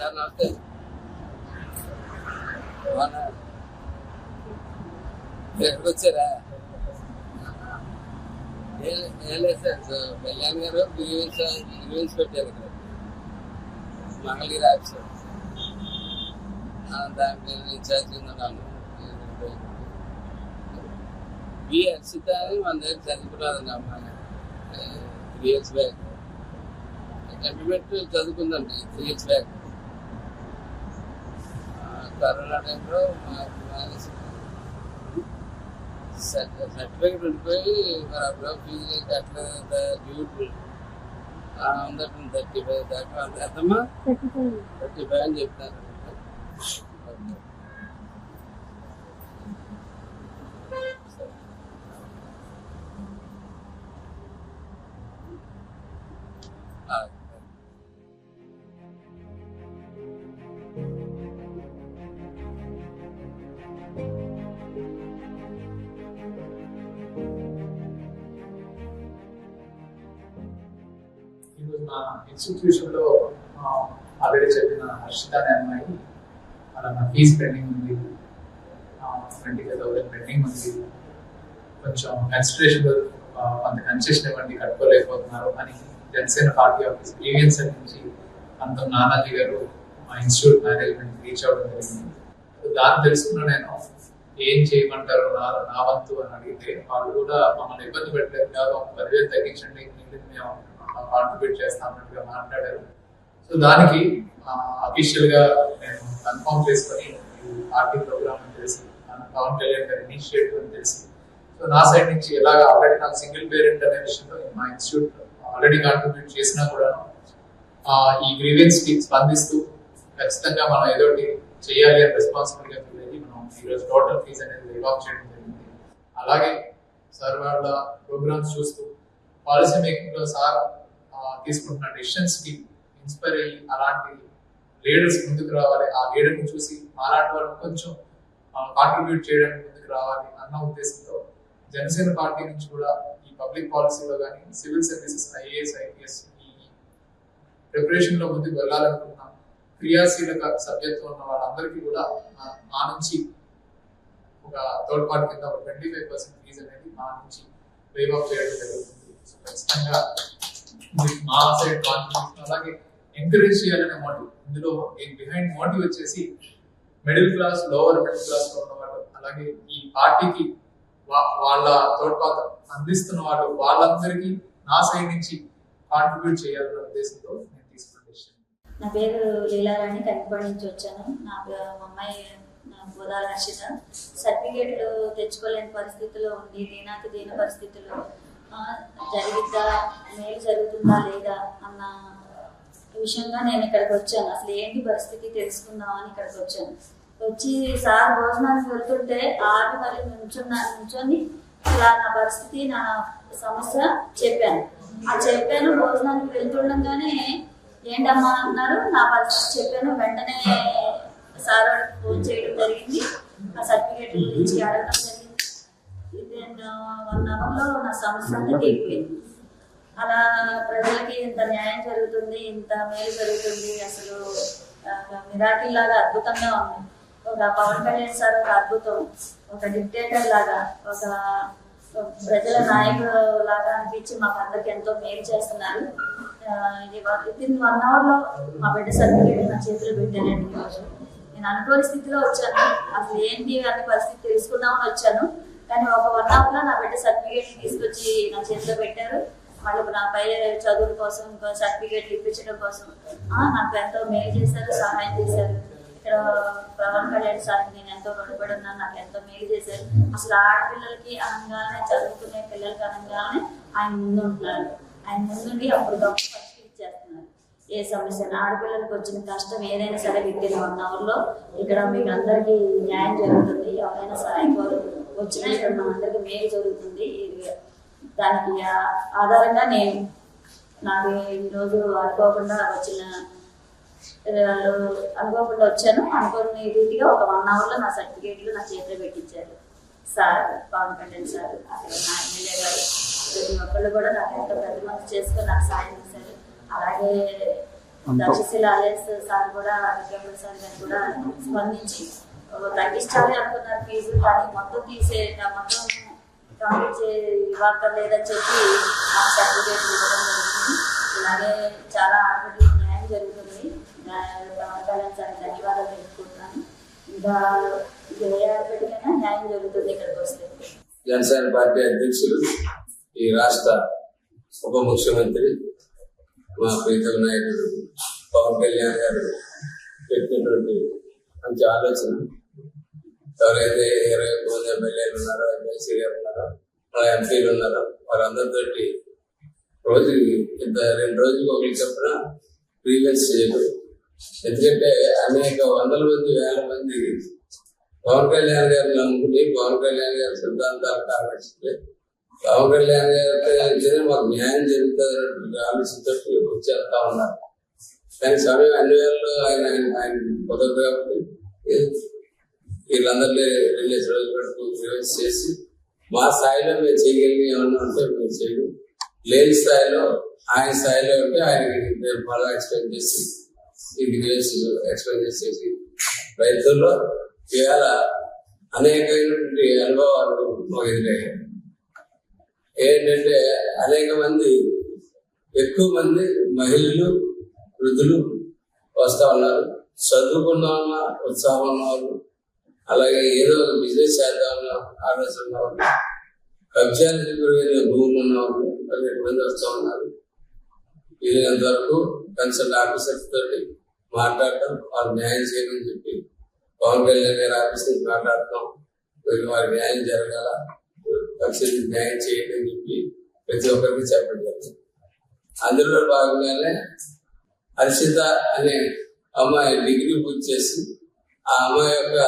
Sir నమస్తే ఎక్కడికి వచ్చారా? ఏం- లేదు సార్ కళ్యాణ్ గారు గ్రీవెన్స్ గ్రీవెన్స్ పెట్టారు ఇక్కడ. మంగళగిరి ఆఫీసర్ దానికి ఇన్ఛార్జ్ ఉన్నాను. బి హర్షిత అని మన దగ్గర చదువుకున్నారండి అమ్మాయి త్రీ ఇయర్స్ బ్యాక్. చదువుకుందండి త్రీ ఇయర్స్ బ్యాక్. కరోనా టైంలో సర్టిఫికేట్ ఉండిపోయి మరి అప్పుడు ఫీజు కట్టలేదు డ్యూటీ ఉందండి థర్టీ ఫైవ్ దాకా ఎంతమ్మా థర్టీ ఫైవ్ అని చెప్తాను ఈరోజు నా ఇన్స్టిట్యూషన్లో ఆల్రెడీ చెప్పిన హర్షిత అనే అమ్మాయి అలా నా ఫీజు పెండింగ్ ఉంది. ట్వంటీ ఫైవ్ థౌసండ్ పెండింగ్ ఉంది. కొంచెం కన్సిడరేషన్ కొంత కన్సెషన్ ఇవ్వండి కట్టుకోలేకపోతున్నారు. అని జనసేన పార్టీ ఆఫీస్ ఏవియన్స్ నుంచి అంత నానాజీ గారు మా ఇన్స్టిట్యూట్ మేనేజ్మెంట్ రీచ్ అవ్వడం జరిగింది. దాన్ని తెలుసుకున్న నేను ఏం చేయమంటారు నా నా వంతు అని అడిగితే వాళ్ళు కూడా మమ్మల్ని ఇబ్బంది పెట్టలేదు. కాదు పదివేలు తగ్గించండి మేము కాంట్రిబ్యూట్ చేస్తామన్నట్టుగా మాట్లాడారు. సో దానికి అఫీషియల్గా నేను కన్ఫర్మ్ చేసుకొని పార్టీ ప్రోగ్రామ్ అని తెలిసి పవన్ కళ్యాణ్ గారి ఇనిషియేటివ్ అని తెలిసి సో నా సైడ్ నుంచి ఎలాగ ఆల్రెడీ నాకు సింగిల్ పేరెంట్ అనే విషయంలో మా ఇన్స్టిట్యూట్ ఆల్రెడీ కాంట్రిబ్యూట్ చేసినా కూడా ఈ గ్రీవెన్స్కి స్పందిస్తూ ఖచ్చితంగా మనం ఏదో చేయాలి అని రెస్పాన్సిబిలిటీ ఫీల్ అయ్యి మనం ఈరోజు టోటల్ ఫీజ్ అనేది వేవ్ చేయడం జరిగింది. అలాగే సార్ వాళ్ళ ప్రోగ్రామ్స్ చూస్తూ పాలసీ మేకింగ్లో సార్ తీసుకుంటున్న డెసిషన్స్కి ఇన్స్పైర్ అయ్యి అలాంటి లీడర్స్ ముందుకు రావాలి. ఆ లీడర్ని చూసి అలాంటి వాళ్ళు కొంచెం కాంట్రిబ్యూట్ చేయడానికి ముందుకు రావాలి అన్న ఉద్దేశంతో జనసేన పార్టీ నుంచి కూడా ఈ పబ్లిక్ పాలసీలో కానీ సివిల్ సర్వీసెస్ ఐఏఎస్ ఐపీఎస్ ఈ ప్రిపరేషన్లో ముందుకు వెళ్ళాలనుకున్నాం క్రియాశీలక సభ్యత్వం ఉన్న వాళ్ళందరికీ కూడా మా నుంచి ఒక థర్డ్ పార్టీ కింద ఒక ట్వంటీ ఫైవ్ పర్సెంట్ ఫీజ్ అనేది మా నుంచి వేవ్ ఆఫ్ చేయడం జరుగుతుంది. సో ఖచ్చితంగా మా సైడ్ అలాగే ఎంకరేజ్ చేయాలనే మోటివ్ ఇందులో బిహైండ్ మోటివ్ వచ్చేసి మిడిల్ క్లాస్ లోవర్ మిడిల్ క్లాస్లో ఉన్న వాళ్ళు అలాగే ఈ పార్టీకి వాళ్ళ తోడ్పాత అందిస్తున్న వాళ్ళు వాళ్ళందరికీ నా సైడ్ నుంచి కాంట్రిబ్యూట్ చేయాలన్న ఉద్దేశంతో నేను తీసుకున్న విషయం నా పేరు లీలారాణి కంకిపాడు నుంచి వచ్చాను. నా అమ్మాయి నా రక్షిత సర్టిఫికేట్లు తెచ్చుకోలేని పరిస్థితిలో ఉంది. దీనాకి దీని పరిస్థితిలో జరిగిద్దా? మేలు జరుగుతుందా లేదా? అన్న విషయంగా నేను ఇక్కడికి వచ్చాను. అసలు ఏంటి పరిస్థితి తెలుసుకుందామని ఇక్కడికి వచ్చాను. వచ్చి సార్ భోజనానికి వెళ్తుంటే ఆరు మరి నుంచున్నా నుంచొని ఇలా నా పరిస్థితి నా సమస్య చెప్పాను. ఆ చెప్పాను భోజనానికి వెళ్తుండగానే ఏంటమ్మా అన్నారు. నా పరిస్థితి చెప్పాను. వెంటనే సార్ వాళ్ళకి ఫోన్ చేయడం జరిగింది. ఆ సర్టిఫికేట్ ఇచ్చి అడగడం జరిగింది. వన్ అవర్లో నా సమస్య అంతా తీరిపోయింది. అలా ప్రజలకి ఇంత న్యాయం జరుగుతుంది ఇంత మేలు జరుగుతుంది అసలు మిరాకిల్ లాగా అద్భుతంగా ఉంది. ఒక పవన్ కళ్యాణ్ సార్ ఒక అద్భుతం ఒక డిక్టేటర్ లాగా ఒక ప్రజల నాయకుడు లాగా అనిపించి మాకు అందరికి ఎంతో మేలు చేస్తున్నారు. ఇది విత్ ఇన్ వన్ అవర్లో మా బిడ్డ సర్టిఫికేట్ నా చేతిలో పెట్టానండి ఈరోజు. నేను అనుకోని స్థితిలో వచ్చాను. అసలు ఏంటి అనే పరిస్థితి తెలుసుకుందామని వచ్చాను. కానీ ఒక వన్ అవర్లో నా బిడ్డ సర్టిఫికేట్ తీసుకొచ్చి నా చేతిలో పెట్టారు. మళ్ళీ నా పై చదువుల కోసం ఇంకా సర్టిఫికేట్లు ఇప్పించడం కోసం నాకు ఎంతో మేలు చేశారు సహాయం చేశారు. ఇక్కడ పవన్ కళ్యాణ్ సార్ నేను ఎంతో రుణపడి ఉన్నాను నాకు ఎంతో మేలు చేశారు. అసలు ఆడపిల్లలకి అనగానే చదువుకునే పిల్లలకి అనగానే ఆయన ముందు ఉంటున్నారు. ఆయన ముందుండి అప్పుడు గొప్ప ఫస్ట్ ఇచ్చేస్తున్నారు ఏ సమస్య ఆడపిల్లలకు వచ్చిన కష్టం ఏదైనా సరే విత్ వన్ అవర్లో ఇక్కడ మీకు అందరికీ న్యాయం జరుగుతుంది. ఎవరైనా సరే కోరు వచ్చినా ఇక్కడ మన అందరికి మేలు జరుగుతుంది. దానికి ఆధారంగా నేను నాకు ఈరోజు అనుకోకుండా వచ్చిన అనుకోకుండా వచ్చాను. అనుకోని రీతిగా ఒక వన్ అవర్లో నా సర్టిఫికేట్లు నా చేతిలో పెట్టించారు. సార్ పవన్ కళ్యాణ్ సార్ అక్కడ నా ఎమ్మెల్యే గారు ప్రతి ఒక్కళ్ళు కూడా నాకు ఎంతో మనసు చేసుకొని నాకు సాయం చేశారు. అలాగే దక్షశిల ఐఎస్ సార్ కూడా విక్రమ్ సార్ గారు కూడా స్పందించి తగ్గించాలి అనుకున్నారు ఫీజు కానీ మొత్తం తీసే మొత్తం కంప్లీట్ చే ఇవ్వక్కర్లేదని చెప్పి ఆ సర్టిఫికేట్ ఇవ్వడం జరుగుతుంది ఇలాగే చాలా ఆల్రెడీ న్యాయం జరుగుతుంది న్యాయ- పవన్ కళ్యాణ్ సార్ ధన్యవాదాలు తెలుపుకుంటున్నాను ఇంకా ఏ ఆడబిడ్డకైనా న్యాయం జరుగుతుంది ఇక్కడికి వస్తే జనసేన పార్టీ అధ్యక్షులు ఈ రాష్ట్ర ఉప ముఖ్యమంత్రి మా ప్రీతం నాయకుడు పవన్ కళ్యాణ్ గారు పెట్టినటువంటి మంచి ఆలోచన ఎవరైతే ఇరవై మంది ఎమ్మెల్యేలు ఉన్నారో ఎమ్మెల్సీ గారు ఉన్నారో మన ఎంపీలు ఉన్నారో వారందరితోటి రోజు ఇంత రెండు రోజులు ఒకరికి చెప్పిన ప్రీవియస్ చేయరు ఎందుకంటే అనేక వందల మంది వేల మంది పవన్ కళ్యాణ్ గారిని నమ్ముకుని పవన్ కళ్యాణ్ గారి సిద్ధాంతాలు ఆకర్షిస్తే పవన్ కళ్యాణ్ గారితో మాకు న్యాయం జరుగుతుంది ఆలోచనతో వచ్చేస్తా ఉన్నారు. కానీ సమయం అన్ని వేళల్లో ఆయన ఆయన కుదరదు కాబట్టి వీళ్ళందరినీ రిలీజ్ రోజు రిలీజ్ చేసి మా స్థాయిలో మేము చేయగలిగి ఏమన్నా ఉంటే మేము చేయడం. లేని స్థాయిలో ఆయన స్థాయిలో ఉంటే ఆయనకి మేము బాగా ఎక్స్ప్లెయిన్ చేసి ఇది ఎక్స్ప్లెయిన్ చేసేసి రైతుల్లో ఇవాళ అనేకమైనటువంటి అనుభవాలు మాకు ఎదురయ్యాయి ఏంటంటే అనేక మంది ఎక్కువ మంది మహిళలు వృద్ధులు వస్తూ ఉన్నారు. చదువుకున్న వాళ్ళ ఉత్సాహం ఉన్న వాళ్ళు అలాగే ఏదో ఒక బిజినెస్ చేద్దామన్న ఆలోచన ఉన్న వాళ్ళు గురైన భూములు ఉన్న వాళ్ళు మంది వస్తూ ఉన్నారు. వీలైనంత వరకు కన్సల్ట్ ఆఫీసర్స్ తోటి మాట్లాడటం వాళ్ళు న్యాయం చేయమని చెప్పి పవన్ కళ్యాణ్ గారి ఆఫీస్ని మాట్లాడటం మాట్లాడతాం వీళ్ళు వారి న్యాయం జరగాల పక్షులకి న్యాయం చేయండి అని చెప్పి ప్రతి ఒక్కరికి చెప్పడం జరిగింది. అందులో భాగంగానే హర్షిత అనే అమ్మాయి డిగ్రీ పూర్తి చేసి ఆ అమ్మాయి యొక్క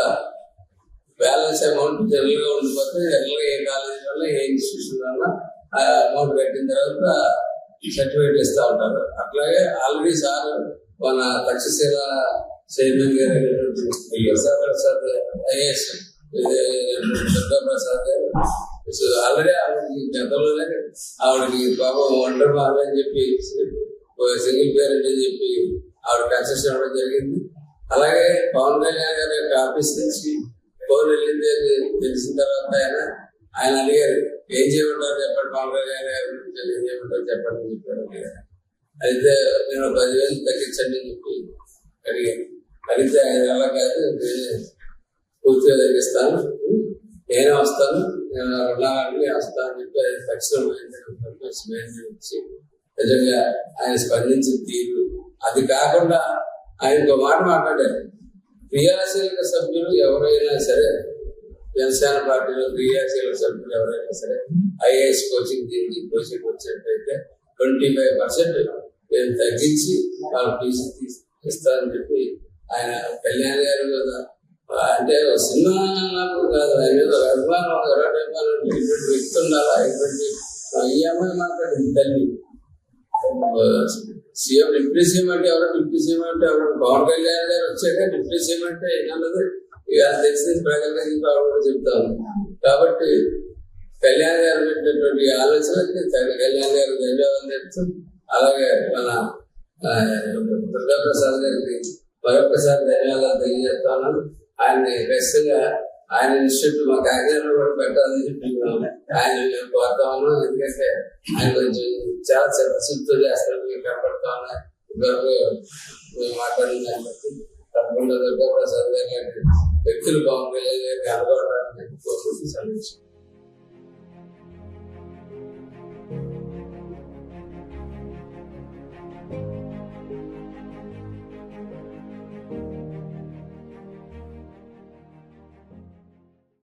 బ్యాలెన్స్ అమౌంట్ జనరల్గా ఉండిపోతే జనరల్గా ఏ కాలేజీ వల్ల ఏ ఇన్స్టిట్యూషన్ వల్ల ఆ అమౌంట్ కట్టిన తర్వాత సర్టిఫికేట్ ఇస్తా ఉంటారు. అట్లాగే ఆల్రెడీ సార్ మన తక్షశీల చైర్మన్ గారు ప్రసాద్ ప్రసాద్ ఐఏఎస్ ప్రసాద్ గారు. ఆల్రెడీ ఆవిడకి గతంలోనే ఆవిడకి పాపం ఒంటరి బాబు అని చెప్పి సింగిల్ పేరెంట్ అని చెప్పి ఆవిడ కన్సెషన్ ఇవ్వడం జరిగింది. అలాగే పవన్ కళ్యాణ్ గారి యొక్క ఆఫీస్ నుంచి ఫోన్ వెళ్ళింది అని తెలిసిన తర్వాత ఆయన ఆయన అడిగారు ఏం చేయమంటారు చెప్పండి పవన్ కళ్యాణ్ గారి గురించి ఏం చేయమంటారు చెప్పండి అని చెప్పారు అయితే నేను పదివేలు తగ్గించండి అని చెప్పి అడిగాను. అడిగితే ఆయన ఎలా కాదు నేనే పూర్తిగా తగ్గిస్తాను. నేనే వస్తాను నేను రుణాలని వస్తాను అని చెప్పి తక్షణం వచ్చి నిజంగా ఆయన స్పందించిన తీరు. అది కాకుండా ఆయన ఒక మాట మాట్లాడారు. క్రియాశీలక సభ్యులు ఎవరైనా సరే జనసేన పార్టీలో క్రియాశీలక సభ్యులు ఎవరైనా సరే ఐఏఎస్ కోచింగ్ దీనికి కోచింగ్ వచ్చినట్టయితే ట్వంటీ ఫైవ్ పర్సెంట్ నేను తగ్గించి వాళ్ళ ఫీజు తీసి ఇస్తానని చెప్పి ఆయన కళ్యాణ్ గారు కదా. అంటే సినిమా అన్నప్పుడు కాదు ఆయన మీద అభిమానం ఎలాంటి అభిమానం ఇటువంటి వ్యక్తి ఉండాలా ఇటువంటి ఈ అమ్మాయి మాట్లాడింది తల్లి. సీఎం డిప్యూటీ సీఎం అంటే ఎవరు? డిప్యూటీ సీఎం అంటే ఎవరు? పవన్ కళ్యాణ్ గారు వచ్చాక డిప్యూటీ సీఎం అంటే ఏమన్నది ఇక తెలిసిన ప్రజలకి కూడా చెప్తాను. కాబట్టి కళ్యాణ్ గారు పెట్టినటువంటి ఆలోచనకి కళ్యాణ్ గారు ధన్యవాదాలు చెప్తూ అలాగే మన ఆ, దుర్గా ప్రసాద్ గారికి మరొకసారి ధన్యవాదాలు తెలియజేస్తాను. ఆయన్ని ఖచ్చితంగా ఆయన ఇన్స్టిట్యూట్ మా కాకినాడలో కూడా పెట్టాలని చెప్పి ఆయన కోరుతా ఉన్నాం. ఎందుకంటే ఆయన కొంచెం चार सिर्फ़ तो रास्ता क्या पड़ता है। घर में माता नहीं जान पाती तब उन का प्रसाद लेकर फिर गाँव में जाकर